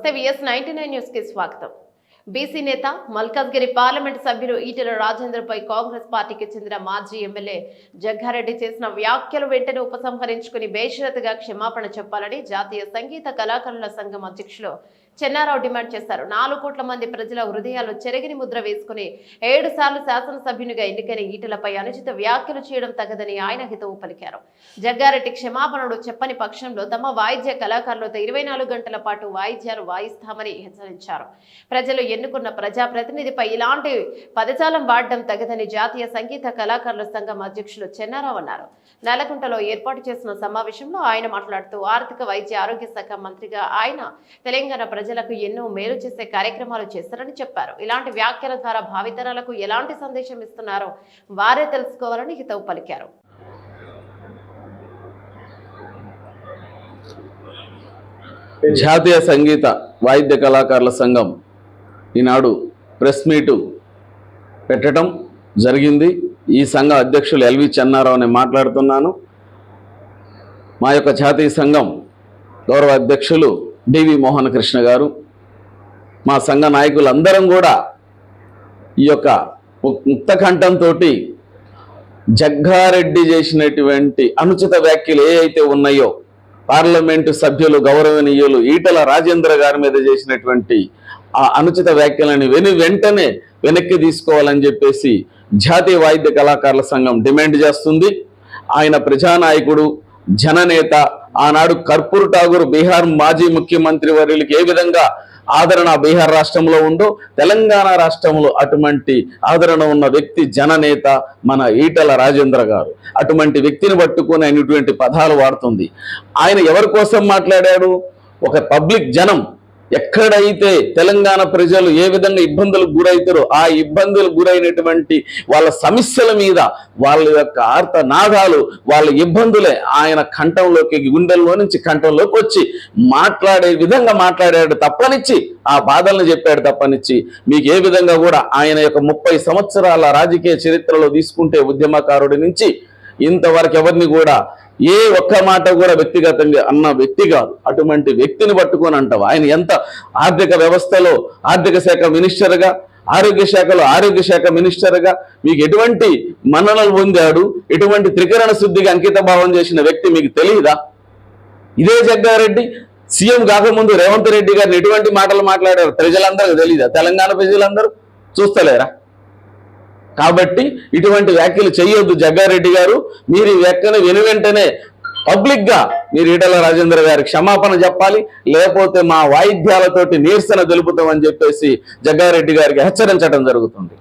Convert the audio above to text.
నమస్తే VS ninety nine news కి స్వాగతం బీసీ నేత మల్కాజ్గిరి పార్లమెంట్ సభ్యులు ఈటెల రాజేంద్రపై కాంగ్రెస్ పార్టీకి చెందిన మాజీ ఎమ్మెల్యే జగ్గారెడ్డి చేసిన వ్యాఖ్యలు వెంటనే ఉపసంహరించుకుని బేషరతుగా క్షమాపణ చెప్పాలని జాతీయ సంగీత కళాకారుల సంఘం అధ్యక్షులు చెన్నారావు డిమాండ్ చేశారు. నాలుగు కోట్ల మంది ప్రజల హృదయాలు చెరగిని ముద్ర వేసుకుని ఏడు సార్లు శాసనసభ్యునిగా ఎన్నికైన ఈటలపై అనుచిత వ్యాఖ్యలు చేయడం తగదని ఆయన హితవు పలికారు. జగ్గారెడ్డి క్షమాపణలు చెప్పని పక్షంలో తమ వాయిద్య కళాకారులతో ఇరవై నాలుగు గంటల పాటు వాయిద్యాలు వాయిస్తామని హెచ్చరించారు. ప్రజలు ఎన్నుకున్న ప్రజాప్రతినిధిపై ఇలాంటి పదజాలం వాడడం తగదని జాతీయ సంగీత కళాకారుల సంఘం అధ్యక్షులు చెన్నారావు అన్నారు. నల్లకుంటలో ఏర్పాటు చేసిన సమావేశంలో ఆయన మాట్లాడుతూ ఆర్థిక వైద్య ఆరోగ్య శాఖ మంత్రిగా ఆయన తెలంగాణ ప్రజలకు ఎన్నో మేలు చేసే కార్యక్రమాలు చేస్తారని చెప్పారు. ఇలాంటి వ్యాఖ్యల ద్వారా భావితరాలకు ఎలాంటి సందేశం ఇస్తున్నారో వారే తెలుసుకోవాలని హితవు పలికారు. జాతీయ సంగీత వాయిద్య కళాకారుల సంఘం ఈనాడు ప్రెస్ మీటు పెట్టడం జరిగింది. ఈ సంఘ అధ్యక్షులు ఎల్వి చెన్నారావు నేను మాట్లాడుతున్నాను. మా యొక్క జాతీయ సంఘం గౌరవ అధ్యక్షులు డివి మోహన్ కృష్ణ గారు మా సంఘ నాయకులందరం కూడా ఈ యొక్క ముక్తకంఠంతో జగ్గారెడ్డి చేసినటువంటి అనుచిత వ్యాఖ్యలు ఏ అయితే ఉన్నాయో పార్లమెంటు సభ్యులు గౌరవనీయులు ఈటల రాజేంద్ర గారి మీద చేసినటువంటి ఆ అనుచిత వ్యాఖ్యలని వెను వెంటనే వెనక్కి తీసుకోవాలని చెప్పేసి జాతీయ వాయిద్య కళాకారుల సంఘం డిమాండ్ చేస్తుంది. ఆయన ప్రజానాయకుడు జననేత ఆనాడు కర్పూర్ ఠాగూర్ బీహార్ మాజీ ముఖ్యమంత్రి వర్యులకి ఏ విధంగా ఆదరణ బీహార్ రాష్ట్రంలో ఉందో తెలంగాణ రాష్ట్రంలో అటువంటి ఆదరణ ఉన్న వ్యక్తి జననేత మన ఈటల రాజేంద్ర గారు. అటువంటి వ్యక్తిని పట్టుకుని ఆయన ఇటువంటి పదాలు వాడుతుంది. ఆయన ఎవరి కోసం మాట్లాడాడు? ఒక పబ్లిక్ జనం ఎక్కడైతే తెలంగాణ ప్రజలు ఏ విధంగా ఇబ్బందులకు గురవుతారో ఆ ఇబ్బందులకు గురైనటువంటి వాళ్ళ సమస్యల మీద వాళ్ళ యొక్క ఆర్తనాదాలు వాళ్ళ ఇబ్బందులే ఆయన కంఠంలోకి గుండెల్లో నుంచి కంఠంలోకి వచ్చి మాట్లాడే విధంగా మాట్లాడాడు తప్పనిచ్చి ఆ బాధలను చెప్పాడు తప్పనిచ్చి. మీకు ఏ విధంగా కూడా ఆయన యొక్క ముప్పై సంవత్సరాల రాజకీయ చరిత్రలో తీసుకుంటే ఉద్యమకారుడి నుంచి ఇంతవరకు ఎవరిని కూడా ఏ ఒక్క మాట కూడా వ్యక్తిగతంగా అన్న వ్యక్తి కాదు. అటువంటి వ్యక్తిని పట్టుకొని అంటావు. ఆయన ఎంత ఆర్థిక వ్యవస్థలో ఆర్థిక శాఖ మినిస్టర్గా ఆరోగ్య శాఖలో ఆరోగ్య శాఖ మినిస్టర్గా మీకు ఎటువంటి మన్ననలు పొందాడు? ఎటువంటి త్రికరణ శుద్ధిగా అంకిత భావం చేసిన వ్యక్తి మీకు తెలియదా? ఇదే జగ్గారెడ్డి సీఎం కాకముందు రేవంత్ రెడ్డి గారిని ఎటువంటి మాటలు మాట్లాడారు? ప్రజలందరికీ తెలియదా తెలంగాణ ప్రజలందరూ చూస్తలేరా? కాబట్టి ఇటువంటి వ్యాఖ్యలు చేయొద్దు జగ్గారెడ్డి గారు. మీరు ఈ వ్యాఖ్యను వెను వెంటనే పబ్లిక్గా మీరు ఈటల రాజేంద్ర గారి క్షమాపణ చెప్పాలి. లేకపోతే మా వాయిద్యాలతోటి నిరసన తెలుపుతామని చెప్పేసి జగ్గారెడ్డి గారికి హెచ్చరించడం జరుగుతుంది.